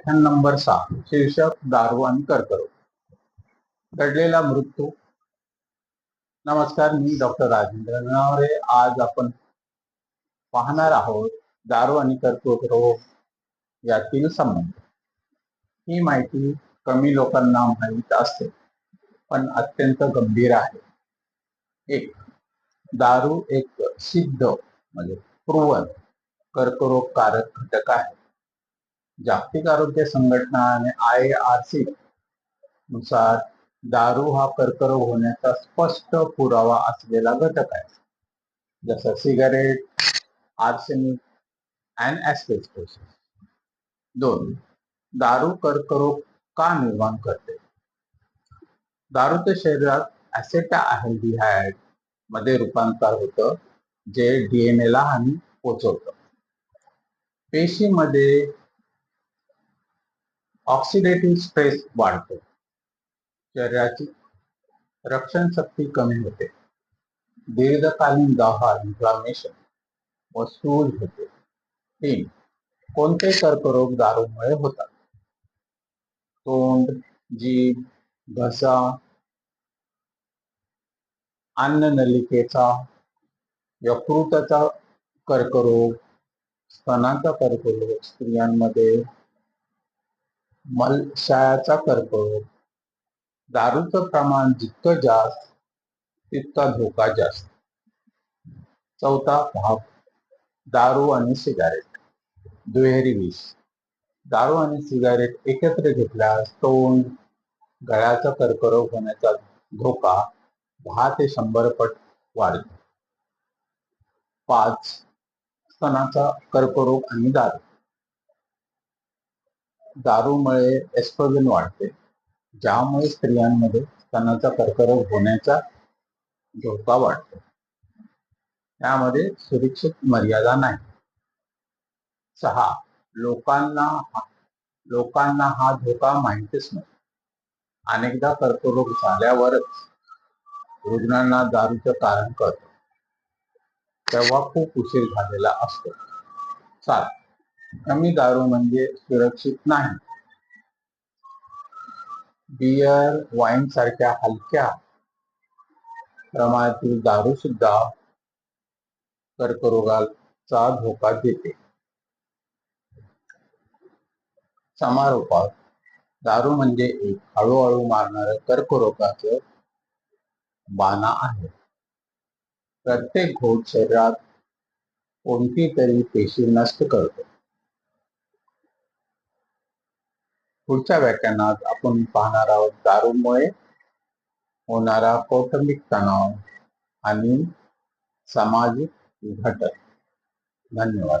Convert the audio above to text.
व्याख्यान नंबर सहा. शीर्षक दारू आणि कर्करोग. घडलेला मृत्यू. नमस्कार मी डॉक्टर राजेंद्र ननावरे आज आपण पाहणार आहोत दारू आणि कर्करोग यातील संबंध. ही माहिती कमी लोकांना माहीत असते पण अत्यंत गंभीर आहे. एक दारू एक सिद्ध म्हणजे प्रूवन कर्करोगकारक घटक आहे. जागतिक आरोग्य संघटना आणि आय आर सी नुसार दारू हा कर्करोग होण्याचा स्पष्ट पुरावा असलेला घटक आहे. जसं सिगारेट आर्सेनिक अँड ऍस्पेस्टोस दोन दारू कर्करोग का निर्माण करते? दारूच्या शरीरात ऍसेटाअल्डिहाइडमध्ये रूपांतर होतं जे डीएनए ला हानी पोचवतं. पेशीमध्ये ऑक्सिडेटिव्ह स्ट्रेस वाढतो. शरीराची रक्षण शक्ती कमी होते. दीर्घकालीन दाहा इन्फ्लामेशन व सूज होते. तीन कोणते कर्करोग दारूमुळे होतात? तोंड जीभ घसा अन्ननलिकेचा यकृताचा कर्करोग स्तनाचा कर्करोग स्त्रियांमध्ये मलशयाचा कर्करोग दारूचं प्रमाण जितकं जास्त तितका धोका जास्त. चौथा भाग दारू आणि सिगारेट. दुहेरी विष. दारू आणि सिगारेट एकत्र घेतल्यास तोंड गळ्याचा कर्करोग होण्याचा धोका दहा ते शंभर पट वाढतो पाच स्तनाचा कर्करोग आणि दारू. दारूमुळे एस्ट्रोजन वाढते. ज्यामुळे स्त्रियांमध्ये स्तनाचा कर्करोग होण्याचा धोका वाढतो. यामध्ये सुरक्षित मर्यादा नाही. सहा लोकांना लोकांना हा धोका माहितीच नाही. अनेकदा कर्करोग झाल्यावरच रुग्णांना दारूचं कारण कळतं. तेव्हा खूप उशीर झालेला असतो. सात कमी दारू म्हणजे सुरक्षित नाही. बियर वाईन सारख्या हलक्या प्रमाणातील दारू सुद्धा कर्करोगाचा धोका देते. समारोपात दारू म्हणजे एक हळूहळू मारणार कर्करोगाच बाणा आहे. प्रत्येक घोट शरीरात कोणती तरी पेशी नष्ट करतो. पुढच्या व्याख्यानात आपण पाहणार आहोत दारूमुळे होणारा कौटुंबिक तणाव आणि सामाजिक घटक. धन्यवाद.